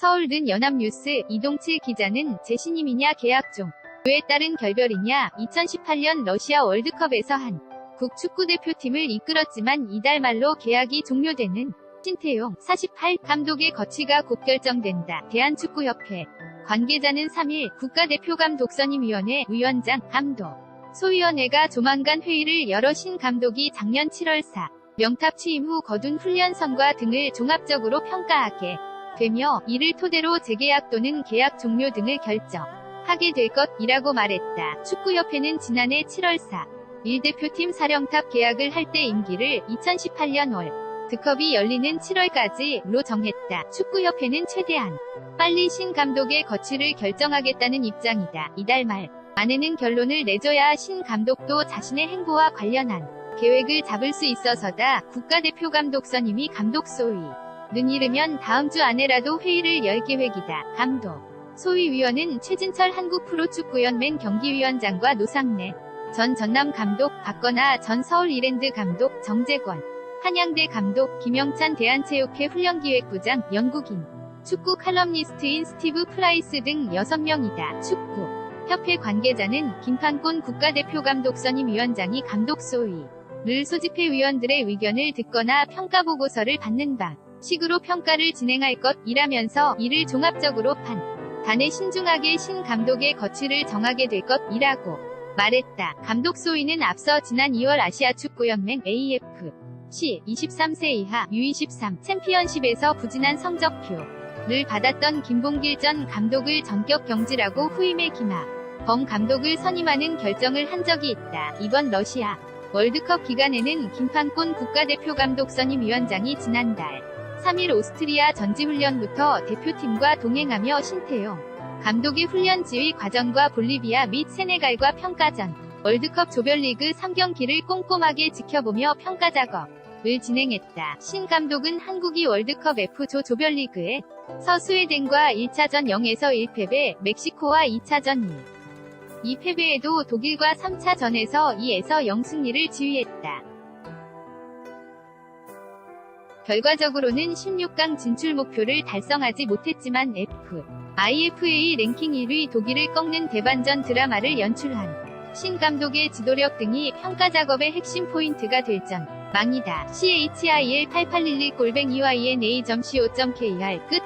서울든 연합뉴스 이동칠 기자는 재신임이냐 계약 중. 왜 따른 결별이냐 2018년 러시아 월드컵에서 한 국 축구대표팀을 이끌었지만 이달 말로 계약이 종료되는 신태용 48 감독의 거취가 곧 결정된다. 대한축구협회 관계자는 3일 국가대표 감독 선임위원회 위원장 감독 소위원회가 조만간 회의를 열어 신 감독이 작년 7월 4 명탑 취임 후 거둔 훈련선과 등을 종합적으로 평가하게 되며 이를 토대로 재계약 또는 계약 종료 등을 결정하게 될 것이라고 말했다. 축구협회는 지난해 7월 4 1대표팀 사령탑 계약을 할 때 임기를 2018년 월 드컵이 열리는 7월까지로 정했다. 축구협회는 최대한 빨리 신 감독의 거취를 결정하겠다는 입장이다. 이달 말 안에는 결론을 내줘야 신 감독도 자신의 행보와 관련한 계획을 잡을 수 있어서다. 국가대표 감독 선임이 감독 소위 는 이르면 다음 주 안에라도 회의를 열 계획이다. 감독 소위위원은 최진철 한국프로축구연맹 경기위원장과 노상래 전 전남 감독 박건아 전 서울 이랜드 감독 정재권 한양대 감독 김영찬 대한체육회 훈련기획부장 영국인 축구 칼럼니스트인 스티브 프라이스 등 6명이다. 축구 협회 관계자는 김판곤 국가대표 감독 선임 위원장이 감독 소위 를 소집해 위원들의 의견을 듣거나 평가 보고서를 받는 방 식으로 평가를 진행할 것이라면서 이를 종합적으로 판 단에 신중하게 신 감독의 거취를 정하게 될 것이라고 말했다. 감독 소위는 앞서 지난 2월 아시아 축구연맹 AF 시 23세 이하 U23 챔피언십에서 부진한 성적표를 받았던 김봉길 전 감독을 전격 경질하고 후임의 김하 범 감독을 선임하는 결정을 한 적이 있다. 이번 러시아 월드컵 기간에는 김판곤 국가대표 감독 선임위원장이 지난달 3일 오스트리아 전지훈련부터 대표팀과 동행하며 신태용 감독의 훈련 지휘 과정과 볼리비아 및 세네갈과 평가전, 월드컵 조별리그 3경기를 꼼꼼하게 지켜보며 평가 작업을 진행했다. 신 감독은 한국이 월드컵 F조 조별리그에 서 스웨덴과 1차전 0에서 1패배, 멕시코와 2차전 1. 2패배에도 독일과 3차전에서 2에서 0 승리를 지휘했다. 결과적으로는 16강 진출 목표를 달성하지 못했지만 F. IFA 랭킹 1위 독일을 꺾는 대반전 드라마를 연출한 신 감독의 지도력 등이 평가 작업의 핵심 포인트가 될 점. 망이다. CHIL 8811 골뱅 EYNA.co.kr 끝